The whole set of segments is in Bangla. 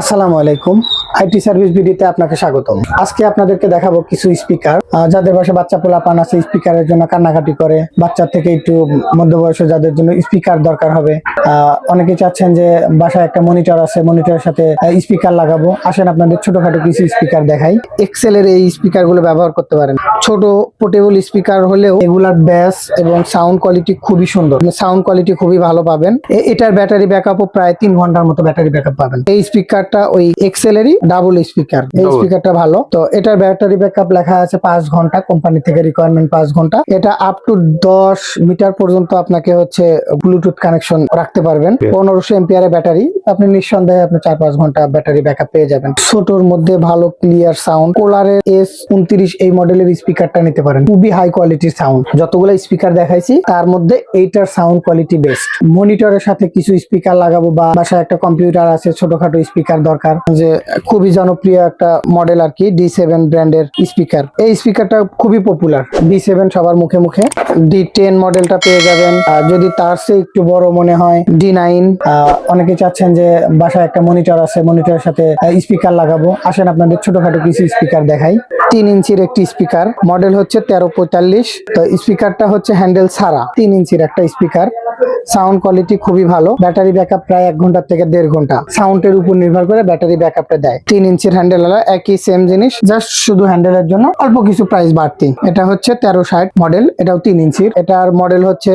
আসসালামু আলাইকুম। আইটি সার্ভিস ভিডিওতে আপনাকে স্বাগতম। আজকে আপনাদেরকে দেখাবো কিছু স্পিকার। যাদের বয়সে বাচ্চা পোলাপান আছে, স্পিকারের জন্য কান্নাকাটি করে। বাচ্চা থেকে একটু মধ্যবয়সে যাদের জন্য স্পিকার দরকার হবে। অনেকে চাচ্ছেন যে বাসায় একটা মনিটর আছে মনিটরের সাথে স্পিকার লাগাবো। আসেন আপনাদের ছোটখাটো কিছু স্পিকার দেখাই। এক্সেলের এই স্পিকারগুলো ব্যবহার করতে পারেন। ছোট পোর্টেবল স্পিকার হলেও এগুলার ব্যাস এবং সাউন্ড কোয়ালিটি খুবই সুন্দর। সাউন্ড কোয়ালিটি খুবই ভালো পাবেন। এটার ব্যাটারি ব্যাকআপও প্রায় তিন ঘণ্টার মতো ব্যাটারি ব্যাকআপ পাবেন। এই স্পিকারটা ওই এক্সেলেরই ডাবল স্পিকার এই। স্পিকারটা ভালো। তো এটার ব্যাটারি ব্যাকআপ লেখা আছে পাঁচ ঘণ্টা। কোম্পানি থেকে রিকোয়ারমেন্ট পাঁচ ঘণ্টা। এটা আপ টু দশ মিটার পর্যন্ত আপনাকে হচ্ছে ব্লুটুথ কানেকশন রাখতে পারবেন। Okay. পনেরোশো এম্পিয়ারের ব্যাটারি। আপনি নিঃসন্দেহে আপনি চার পাঁচ ঘণ্টা ব্যাটারি ব্যাকআপ পেয়ে যাবেন। ছোটর মধ্যে ভালো ক্লিয়ার সাউন্ড কোলারের এস উনত্রিশ এই মডেলের স্পিকারটা নিতে পারেন। খুবই হাই কোয়ালিটির সাউন্ড যতগুলো স্পিকার দেখাইছি তার মধ্যে এইটার সাউন্ড কোয়ালিটি বেস্ট মনিটরের সাথে কিছু স্পিকার লাগাবো বা বাসায় একটা কম্পিউটার আছে ছোটখাটো স্পিকার দরকার। যে খুবই জনপ্রিয় একটা মডেল আর কি ডি সেভেন ব্র্যান্ডের স্পিকার এই স্পিকারটা খুবই পপুলার ডি সেভেন সবার মুখে মুখে। ডি টেন মডেলটা পেয়ে যাবেন। আর যদি তার চেয়ে একটু বড় মনে হয় ডি নাইন অনেকে চাচ্ছেন যে বাসায় একটা মনিটর আছে মনিটরের সাথে স্পিকার লাগাবো। আসেন আপনাদের ছোটখাটো কিছু স্পিকার দেখাই। তিন ইঞ্চির একটি স্পিকার মডেল হচ্ছে তেরো পঁয়তাল্লিশ। তো স্পিকারটা হচ্ছে হ্যান্ডেল ছাড়া। তিন ইঞ্চির একটা স্পিকার সাউন্ড কোয়ালিটি খুবই ভালো। ব্যাটারি ব্যাকআপ প্রায় এক ঘণ্টা থেকে দেড় ঘণ্টা। সাউন্ডের উপর নির্ভর করে ব্যাটারি ব্যাকআপটা দেয়। তিন ইঞ্চির হ্যান্ডেল একই সেম জিনিস জাস্ট শুধু হ্যান্ডেলের জন্য অল্প কিছু প্রাইস বাড়তি। এটা হচ্ছে তেরো ষাট মডেল এটাও তিন ইঞ্চির। এটার মডেল হচ্ছে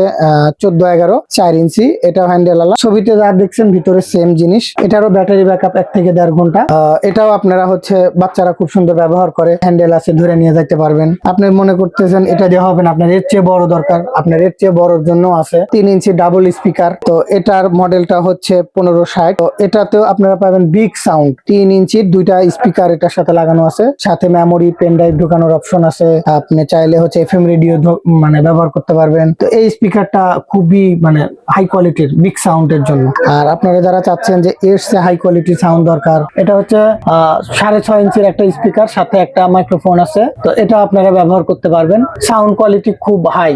চোদ্দ এগারো, চার ইঞ্চি। এটাও হ্যান্ডেল আলা ছবিতে যা দেখছেন, ভিতরে সেম জিনিস। এটারও ব্যাটারি ব্যাকআপ এক থেকে দেড় ঘণ্টা। এটাও আপনারা হচ্ছে, বাচ্চারা খুব সুন্দর ব্যবহার করে। হ্যান্ডেল আছে, ধরে নিয়ে যাইতে পারবেন। আপনি মনে করতেছেন, এটা দিয়ে হবে না, আপনার এর চেয়ে বড় দরকার। আপনার এর চেয়ে বড়র জন্য আছে। তিন ইঞ্চি ডাবল স্পিকার তো এটার মডেলটা হচ্ছে পনেরো ষাট। তো এটাতেও আপনারা পাবেন বিগ সাউন্ড তিন ইঞ্চির দুইটা স্পিকার এটার সাথে লাগানো আছে। সাথে মেমোরি পেন ড্রাইভ ঢোকানোর অপশন আছে। আপনি চাইলে হচ্ছে এফএম রেডিও মানে ব্যবহার করতে পারবেন। তো এই স্পিকারটা খুবই মানে হাই কোয়ালিটির বিগ সাউন্ডের জন্য। আর আপনারা যারা চাচ্ছেন যে এর সে হাই কোয়ালিটি সাউন্ড দরকার, এটা হচ্ছে সাড়ে ছয় ইঞ্চির একটা স্পিকার সাথে একটা মাইক্রোফোন আছে। তো এটা আপনারা ব্যবহার করতে পারবেন। সাউন্ড কোয়ালিটি খুব হাই